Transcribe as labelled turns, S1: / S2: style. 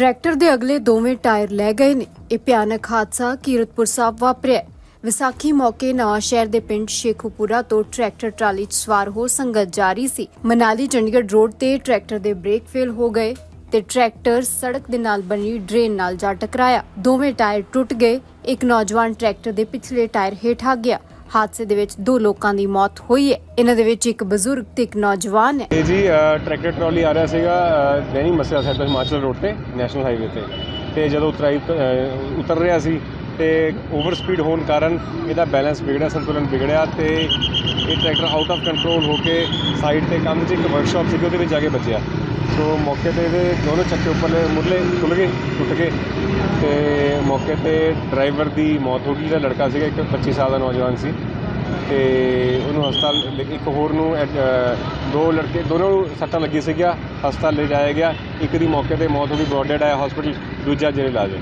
S1: Tractor ਦੇ ਅਗਲੇ ਦੋਵੇਂ ਟਾਇਰ ਲੈ ਗਏ ਨੇ। ਇਹ ਭਿਆਨਕ ਹਾਦਸਾ ਕੀਰਤਪੁਰ ਸਾਹਿਬ ਵਾਪਰਿਆ ਵਿਸਾਖੀ ਮੌਕੇ ਨਵਾਂ ਸ਼ਹਿਰ ਦੇ ਪਿੰਡ ਸ਼ੇਖੂਪੁਰਾ ਤੋਂ ਟਰੈਕਟਰ ਟਰਾਲੀ 'ਚ ਸਵਾਰ ਹੋ ਸੰਗਤ ਜਾ ਰਹੀ ਸੀ। ਮਨਾਲੀ ਚੰਡੀਗੜ੍ਹ ਰੋਡ ਤੇ ਟਰੈਕਟਰ ਦੇ ਬ੍ਰੇਕ ਫੇਲ ਹੋ ਗਏ ਤੇ ਟਰੈਕਟਰ ਸੜਕ ਦੇ ਨਾਲ ਬਣੀ ਡਰੇਨ ਨਾਲ ਜਾ ਟਕਰਾਇਆ। ਦੋਵੇਂ ਟਾਇਰ ਟੁੱਟ ਗਏ। ਇੱਕ ਨੌਜਵਾਨ ਟਰੈਕਟਰ ਦੇ ਪਿਛਲੇ ਟਾਇਰ ਹੇਠ ਆ ਗਿਆ। ਹਾਦਸੇ ਦੇ ਵਿੱਚ ਦੋ ਲੋਕਾਂ ਦੀ ਮੌਤ ਹੋਈ ਹੈ। ਇਹਨਾਂ ਦੇ ਵਿੱਚ ਇੱਕ ਬਜ਼ੁਰਗ ਤੇ ਇੱਕ ਨੌਜਵਾਨ ਹੈ।
S2: ਇਹ ਜੀ ਟਰੈਕਟਰ ਟਰਾਲੀ ਆ ਰਿਹਾ ਸੀਗਾ ਅ, ਮਸਿਆ ਸਾਹਿਬ ਹਿਮਾਚਲ ਰੋਡ ਤੇ ਨੈਸ਼ਨਲ ਹਾਈਵੇ ਤੇ। ਤੇ ਜਦੋਂ ਉਤਰਾਈ ਉਤਰ ਰਿਹਾ ਸੀ ਤੇ ਓਵਰ ਸਪੀਡ ਹੋਣ ਕਾਰਨ ਇਹਦਾ ਬੈਲੈਂਸ ਵਿਗੜਿਆ, ਸੰਤੁਲਨ ਵਿਗੜਿਆ ਤੇ ਇਹ ਟਰੈਕਟਰ ਆਊਟ ਆਫ ਕੰਟਰੋਲ ਹੋ ਕੇ ਸਾਈਡ ਤੇ ਕੰਮ 'ਚ ਇੱਕ ਵਰਕਸ਼ਾਪ ਸੀ ਉਹਦੇ ਵਿੱਚ ਜਾ ਕੇ ਬਚਿਆ। ਸੋ ਮੌਕੇ ਤੇ ਇਹਦੇ ਦੋਨੋਂ ਚੱਕੇ ਉੱਪਰਲੇ ਮੁੱਢਲੇ ਖੁੱਲ ਗਏ, ਟੁੱਟ ਗਏ ਤੇ ਮੌਕੇ ਤੇ ਡਰਾਈਵਰ ਦੀ ਮੌਤ ਹੋ ਗਈ, ਜਿਹੜਾ ਲੜਕਾ ਸੀਗਾ, ਇੱਕ 25 ਸਾਲ ਦਾ ਨੌਜਵਾਨ ਸੀ ਤੇ ਉਹਨੂੰ ਹਸਪਤਾਲ ਇੱਕ ਹੋਰ ਨੂੰ ਐਡ- ਦੋ ਲੜਕੇ, ਦੋਨੋਂ ਸੱਟਾਂ ਲੱਗੀ ਸੀਗੀਆਂ, ਹਸਪਤਾਲ ਲੈ ਜਾਇਆ ਗਿਆ, ਇੱਕ ਦੀ ਮੌਕੇ ਤੇ ਮੌਤ ਹੋ ਗਈ ਬ੍ਰੌਡਡ ਆਇਆ ਹਸਪੀਟਲ ਦੂਜਾ ਜਿਹੜੇ ਇਲਾਜ ਹੈ